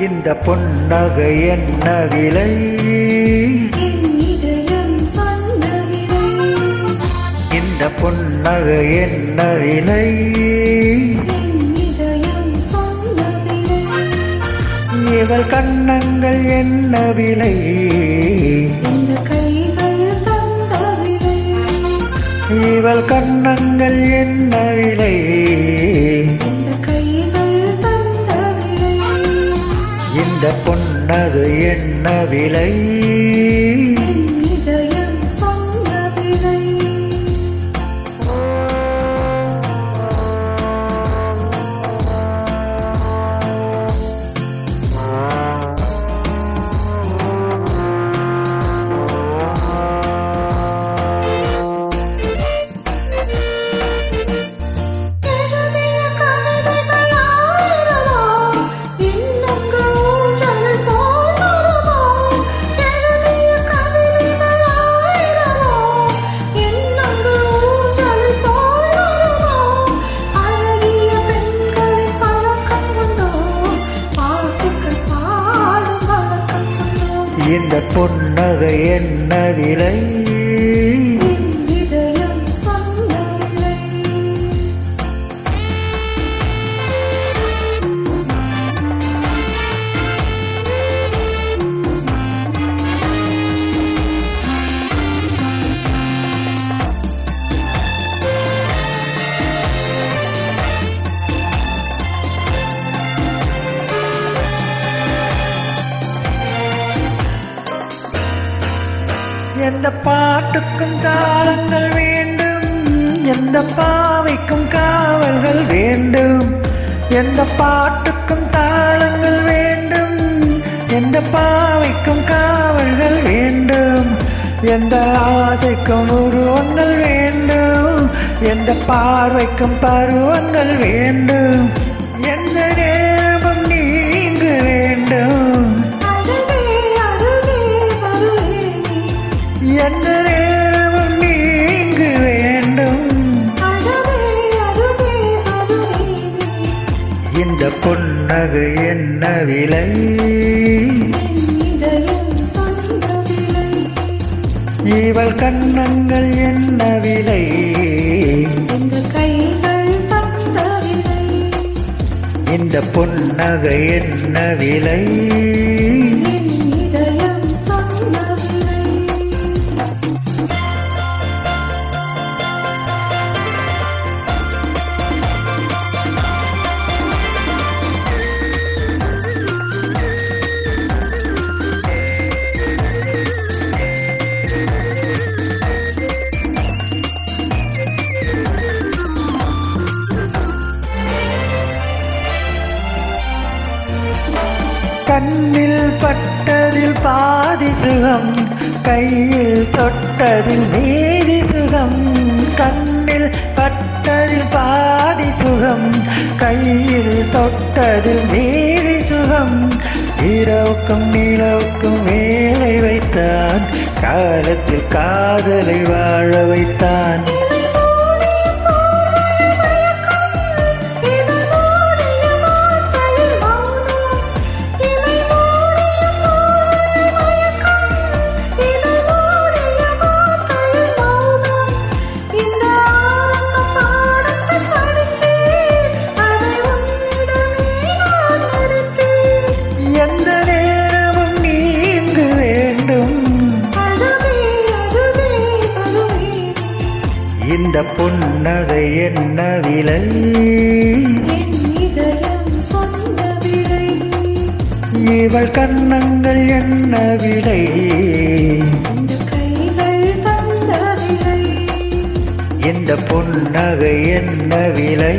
இந்த பொன்னகை என்ன விலை? இந்த பொன்னகை என்ன விலை? இவள் கண்ணங்கள் என்ன விலை? இவள் கண்ணங்கள் என்ன விலை? பொன்னகை என்ன விலை? இந்த பொன்னகை என்ன விலை? என் இதயம் எந்த பாட்டுக்கும் தாளங்கள் வேண்டும். எந்த பாவைக்கும் காவல்கள் வேண்டும். எந்த பாட்டுக்கும் தாளங்கள் வேண்டும். எந்த பாவைக்கும் காவல்கள் வேண்டும். எந்த ஆசைக்கும் உருவங்கள் வேண்டும். எந்த பார்வைக்கும் பருவங்கள் வேண்டும். எந்த இவள் கண்ணங்கள் என்ன விலை? இந்த பொன்னகை என்ன விலை? என் கண்ணில் பட்டதில் பாதி சுகம் கையில் தொட்டதில் மீதி சுகம். கண்ணில் பட்டதில் பாதி சுகம் கையில் தொட்டதில் மீதி சுகம். இரவுக்கும் நிலவுக்கும் வேலை வைத்தான் காலத்தில் காதலை வாழ வைத்தான். இந்த பொன்னகை என்ன விலை? இவள் கண்ணங்கள் என்ன விலை. இந்த பொன்னகை என்ன விலை?